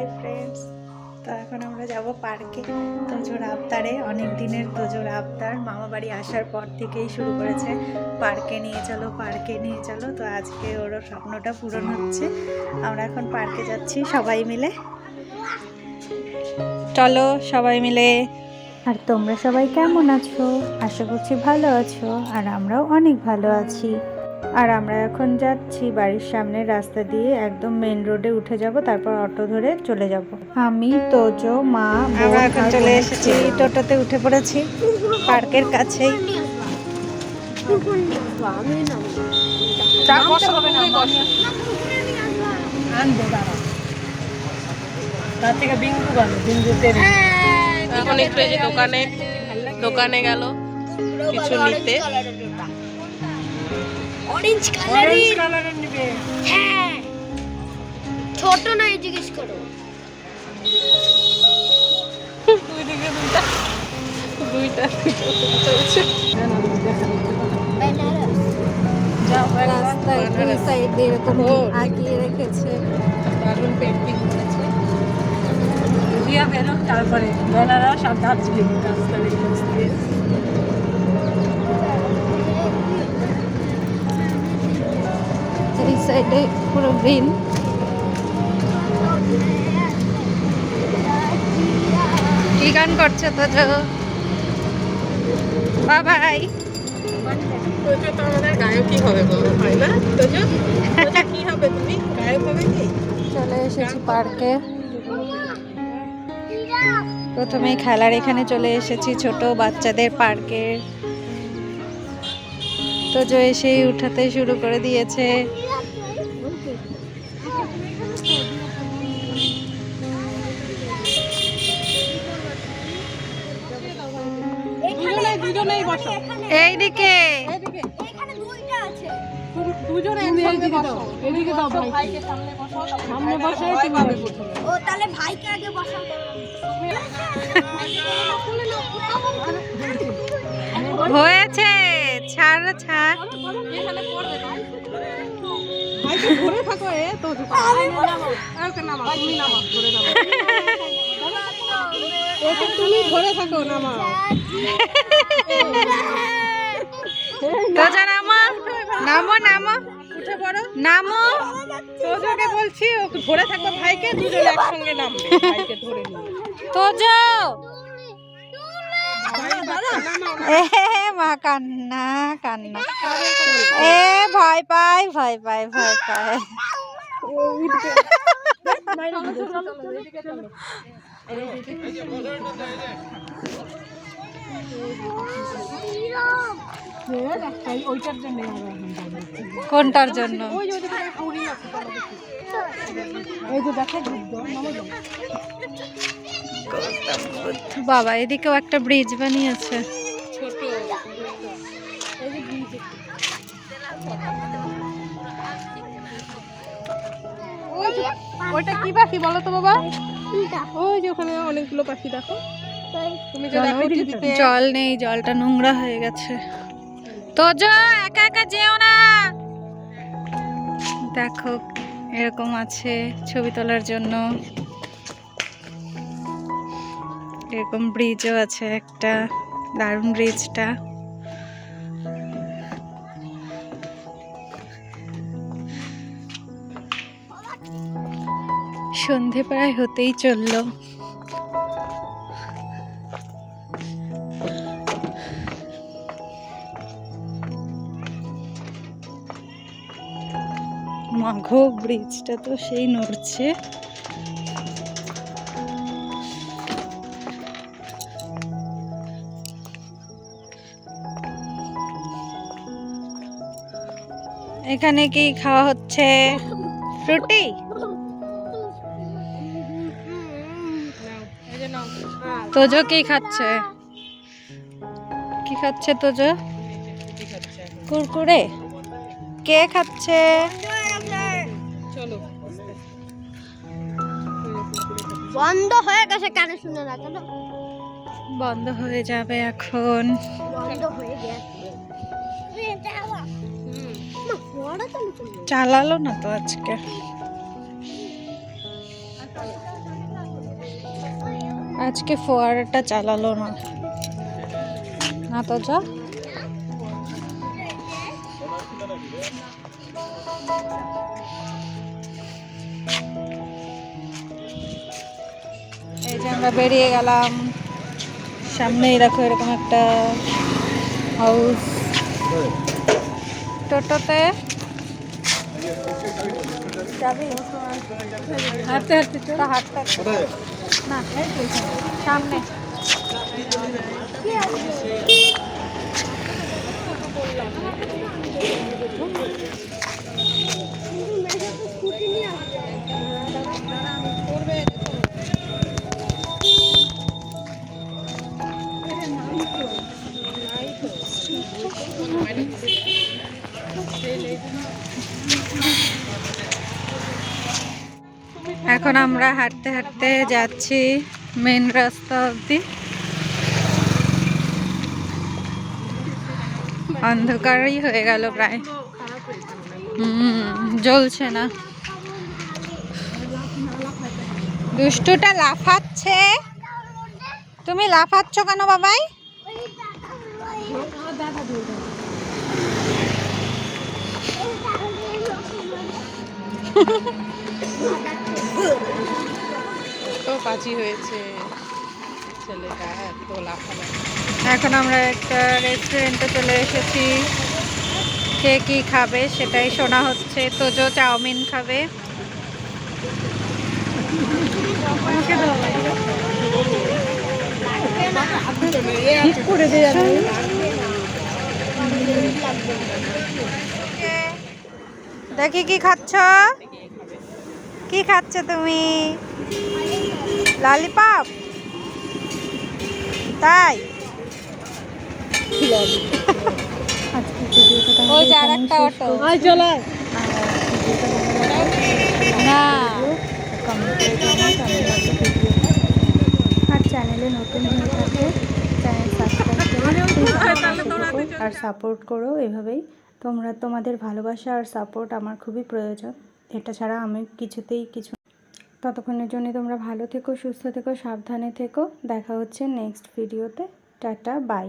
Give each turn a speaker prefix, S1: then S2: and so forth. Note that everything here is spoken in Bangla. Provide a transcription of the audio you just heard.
S1: হাই ফ্রেন্ডস তো এখন আমরা যাব পার্কে তোজোর আবতারে। অনেক দিনের তোজোর আবতার। মামা বাড়ি আসার পর থেকেই শুরু করেছে। পার্কে নিয়ে চলো, পার্কে নিয়ে চলো। তো আজকে ওর স্বপ্নটা পূরণ হচ্ছে। আমরা এখন পার্কে যাচ্ছি সবাই মিলে। চলো সবাই মিলে। আর তোমরা সবাই কেমন আছো? আশা করছি ভালো আছো। আর আমরাও অনেক ভালো আছি। আর আমরা এখন যাচ্ছি বাড়ির সামনের রাস্তা দিয়ে একদম মেন রোডে উঠে যাব তারপর অটো ধরে চলে যাব। আমি তোজো মা আমরা এখন চলে এসেছি। টোটোতে উঠে পড়েছি পার্কের কাছেই।
S2: তার থেকে বিন্দু বিন্দুতে
S3: এখন একটু দোকানে দোকানে গেল কিছু নিতে।
S4: অরেঞ্জ কালারের
S2: কালারের নিবে।
S4: হ্যাঁ। ছোট নয় জিজ্ঞেস করো।
S3: দুইটা। চলছে।
S1: রাস্তায় দুই সাইডে এরকম আগিয়ে রেখেছে?
S3: দারুণ পেন্টিং করেছে।
S2: দিয়া বেরো তারপরে বেলারা সব দার্জিলিং রাস্তার এই
S1: এই সাইডে পুরো গ্রিন কি গান করছে বাবাই।
S3: তোজো তো আমাদের গায়কই হবে বলো হয় না? তোজো? তোজো কি হবে তুমি? গায়ক হবে কি?
S1: চলে এসেছি পার্কে। খেলার এখানে চলে এসেছি ছোট বাচ্চাদের পার্কে তোজো এসেই উঠাতে শুরু করে দিয়েছে।
S3: দুজনেই বসো।
S1: এইদিকে।
S4: এখানে দুইটা আছে।
S3: দুজনে একসঙ্গে বসো। এদিকে দাও ভাইকে। সামনে বসো। সামনে বসে ভয় পাবে প্রথমে।
S4: ও তাহলে ভাইকে আগে বসাও।
S1: হয়েছে। ছাড় ছাড়।
S3: এখানে পড়বে ভাইকে ধরে থাকো এ তো তুমি ধরে ওকে তুমি ধরে থাকো নামা
S1: তোজো নামো নামো নামো
S3: উঠে পড়ো
S1: নামো
S3: তোজোকে বলছি ওকে ধরে থাকো ভাইকে দুজন একসঙ্গে নামবে ভাইকে ধরে নিয়ে
S1: তোজো এ মা কান্না কান্না এ ভয় পাই ভয় পাই ভয় পাই কোনটার জন্য। বাবা এদিকেও একটা ব্রিজ বানিয়েছে
S3: ওইটা কি পাখি বলো তো বাবা ওই যে ওখানে অনেকগুলো পাখি দেখো। দেখো
S1: জল নেই জলটা নোংরা হয়ে গেছে। তোজো একা একা যেও না। দেখো এরকম আছে ছবি তোলার জন্য। এরকম ব্রিজও আছে একটা দারুণ ব্রিজটা সন্ধে প্রায় হতেই চলল। মাঘো ব্রিজটা তো সেই নড়ছে। এখানে কি খাওয়া হচ্ছে? ফ্রুটি? তোজো কি খাচ্ছে? কি খাচ্ছে তোজো? কুরকুরে? কে খাচ্ছে?
S3: চলো
S4: বন্ধ হয়ে গেছে কানে শুনে না কেন?
S1: বন্ধ হয়ে যাবে এখন।
S4: বন্ধ হয়ে চালু।
S1: চালালো না তো আজকে। আজকে ফোয়ারাটা চালালো না। না তো যা। এই যে আমরা বেরিয়ে গেলাম। সামনেই দেখো এরকম একটা হাউস টোটোতে। যাবি
S2: হাঁটতে হাঁটতে চল
S1: তা হাঁটতে হাঁটতে। না এই তো এখানে, আমরা হাঁটতে হাঁটতে যাচ্ছি মেন রাস্তা অবধি। অন্ধকারই হয়ে গেল প্রায়। জ্বলছে না। দুষ্টুটা লাফাচ্ছে। তুমি লাফাচ্ছ কেন বাবাই?
S3: তো কাজই হয়েছে। ছেলেটা এত লাফালাফি
S1: এখন আমরা একটা রেস্টুরেন্টে চলে এসেছি। কে কি খাবে সেটাই শোনা হচ্ছে। তোজো চাউমিন খাবে। দেখি কি খাচ্ছ? কি খাচ্ছ তুমি? ললিপপ। তাই? ওই যে আর একটা অটো।
S2: আয়
S1: না। আর চ্যানেলে নতুন হয়ে থাকে চ্যানেল সাবস্ক্রাইব আর সাপোর্ট করো এভাবেই। তোমরা তোমাদের ভালোবাসা আর সাপোর্ট আমার খুবই প্রয়োজন। এটা ছাড়া আমি কিছুতেই কিছু ততক্ষণের জন্য তোমরা ভালো থেকো, সুস্থ থেকো, সাবধানে থেকো। দেখা হচ্ছে নেক্সট ভিডিওতে টাটা বাই